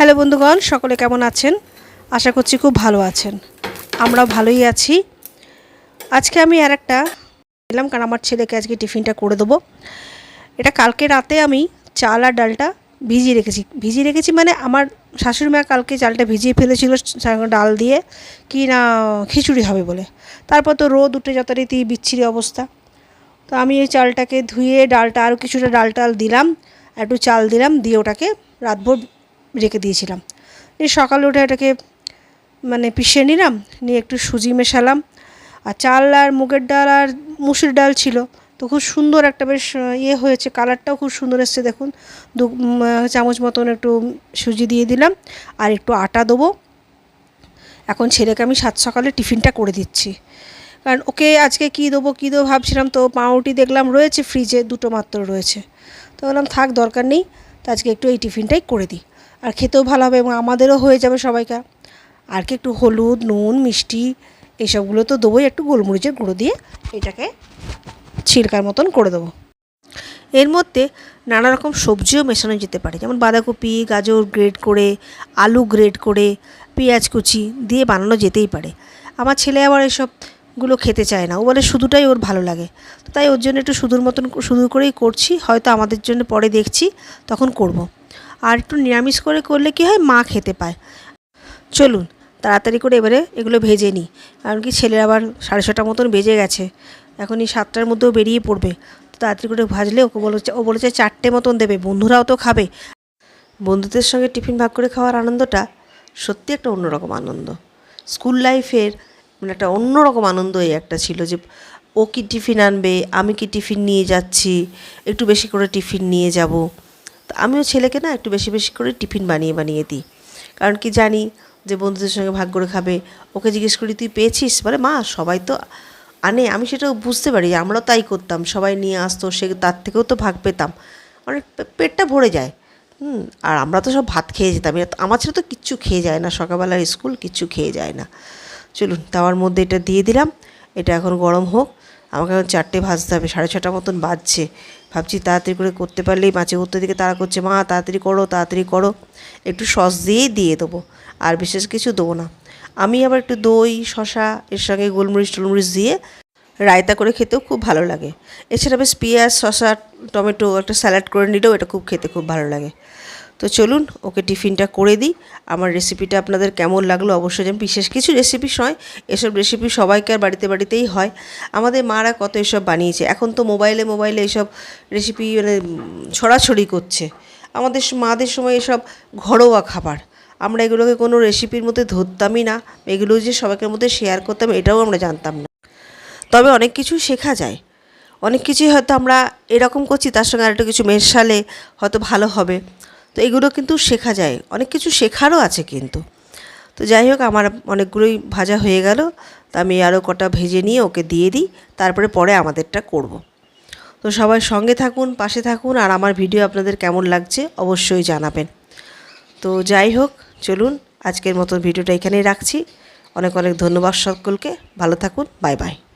Hello বন্ধুগণ, সকলে কেমন আছেন? আশা করছি খুব ভালো আছেন। আমরা ভালোই আছি। আজকে আমি আর একটা দিলাম, কারণ আমার ছেলেকে আজকে টিফিনটা করে দেবো। এটা কালকে রাতে আমি চাল আর ডালটা ভিজিয়ে রেখেছি। ভিজিয়ে রেখেছি মানে আমার শাশুড়ি মা কালকে চালটা ভিজিয়ে ফেলেছিল ডাল দিয়ে, কি না খিচুড়ি হবে বলে। তারপর তো রোদ উঠে যথারীতি বিচ্ছিরি অবস্থা। তো আমি এই চালটাকে ধুয়ে ডালটা, আরও কিছুটা ডাল টাল দিলাম, একটু চাল দিলাম, দিয়ে ওটাকে রাতভর রেখে দিয়েছিলাম। দিয়ে সকালে উঠে এটাকে মানে পিষে নিলাম, নিয়ে একটু সুজি মেশালাম। আর চাল আর মুগের ডাল আর মুসুর ডাল ছিল, তো খুব সুন্দর একটা বেশ ইয়ে হয়েছে, কালারটাও খুব সুন্দর এসছে, দেখুন। দু চামচ মতন একটু সুজি দিয়ে দিলাম, আর একটু আটা দেবো। এখন ছেলেকে আমি সাত সকালে টিফিনটা করে দিচ্ছি। কারণ ওকে আজকে কী দেবো কী দেবো ভাবছিলাম, তো পাউরুটি দেখলাম রয়েছে, ফ্রিজে দুটো মাত্র রয়েছে। তো বললাম, থাক, দরকার নেই, তো আজকে একটু এই টিফিনটাই করে দিই। আর খেতেও ভালো হবে এবং আমাদেরও হয়ে যাবে সবাইকার আর কি একটু হলুদ, নুন, মিষ্টি এইসবগুলো তো দেবোই, একটু গোলমরিচের গুঁড়ো দিয়ে এটাকে ছিলকার মতন করে দেবো। এর মধ্যে নানা রকম সবজিও মেশানো যেতে পারে, যেমন বাঁধাকপি, গাজর গ্রেড করে, আলু গ্রেড করে, পেঁয়াজ কুচি দিয়ে বানানো যেতেই পারে। আমার ছেলে আবার এসবগুলো খেতে চায় না, ও বলে শুধুটাই ওর ভালো লাগে। তাই ওর জন্য একটু শুধুর মতন শুধু করেই করছি, হয়তো আমাদের জন্য পরে দেখছি, তখন করব। আর একটু নিরামিষ করে করলে কি হয়, মা খেতে পায়। চলুন, তাড়াতাড়ি করে এবারে এগুলো ভেজে নিই। কারণ কি ছেলের আবার সাড়ে ছটার মতন বেজে গেছে। এখন এই সাতটার মধ্যেও বেরিয়ে পড়বে। তো তাড়াতাড়ি করে ভাজলে ওকে বলেছে ও বলেছে চারটে মতন দেবে, বন্ধুরাও তো খাবে। বন্ধুদের সঙ্গে টিফিন ভাগ করে খাওয়ার আনন্দটা সত্যি একটা অন্যরকম আনন্দ। স্কুল লাইফের মানে একটা অন্যরকম আনন্দ এই একটা ছিল যে, ও কি টিফিন আনবে, আমি কি টিফিন নিয়ে যাচ্ছি, একটু বেশি করে টিফিন নিয়ে যাব। আমিও ছেলেকে না একটু বেশি বেশি করে টিফিন বানিয়ে বানিয়ে দিই। কারণ কি জানি যে বন্ধুদের সঙ্গে ভাগ করে খাবে, ওকে জিজ্ঞেস করি, তুই পেয়েছিস? বলে, মা, সবাই তো আনে, আমি সেটাও বুঝতে পারি, আমরাও তাই করতাম, সবাই নিয়ে আসতো, সে তার থেকেও তো ভাগ পেতাম। অনেক পেটটা ভরে যায়। হুম, আর আমরা তো সব ভাত খেয়ে যেতাম আমার ছেলে তো কিচ্ছু খেয়ে যায় না, সকালবেলার স্কুল কিচ্ছু খেয়ে যায় না। চলুন, তাওয়ার মধ্যে এটা দিয়ে দিলাম, এটা এখন গরম হোক। আমাকে এখন চারটে ভাজতে হবে, সাড়ে ছটা মতন বাজছে। ভাবছি তাড়াতাড়ি করে করতে পারলেই মাছে উত্তর দিকে তারা করছে, মা, তাড়াতাড়ি করো তাড়াতাড়ি করো। একটু সস দিয়েই দিয়ে দেবো, আর বিশেষ কিছু দেবো না। আমি আবার একটু দই শশা এর সঙ্গে গোলমরিচ টোলমরিচ দিয়ে রায়তা করে খেতেও খুব ভালো লাগে। এছাড়া বেশ পেঁয়াজ শশা টমেটো একটা স্যালাড করে নিলেও এটা খুব খেতে খুব ভালো লাগে। তো চলুন, ওকে টিফিনটা করে দিই। আমার রেসিপিটা আপনাদের কেমন লাগল অবশ্যই যেমন বিশেষ কিছু রেসিপি নয়, এসব রেসিপি সবাইকার বাড়িতে বাড়িতেই হয়। আমাদের মারা কত এসব বানিয়েছে। এখন তো মোবাইলে মোবাইলে এসব রেসিপি মানে ছড়াছড়ি করছে। আমাদের মাদের সময় এসব ঘরোয়া খাবার। আমরা এগুলোকে কোনো রেসিপির মধ্যে ধরতামই না। এগুলো যে সবাইকার মধ্যে শেয়ার করতাম, এটাও আমরা জানতাম না। তবে অনেক কিছু শেখা যায়। অনেক কিছুই হয়তো আমরা এরকম করছি, তার সঙ্গে আরেকটা কিছু মেশালে হয়তো ভালো হবে। তো এগুলো কিন্তু শেখা যায়। অনেক কিছু শেখারও আছে কিন্তু। তো যাই হোক, আমার অনেকগুলোই ভাজা হয়ে গেল। তা আমি আরও কটা ভেজে নিয়ে ওকে দিয়ে দিই। তারপরে পরে আমাদেরটা করব। তো সবাই সঙ্গে থাকুন, পাশে থাকুন, আর আমার ভিডিও আপনাদের কেমন লাগছে অবশ্যই জানাবেন। তো যাই হোক, চলুন, আজকের মতো ভিডিওটা এখানেই রাখছি। অনেক অনেক ধন্যবাদ সকলকে। ভালো থাকুন, বাই বাই।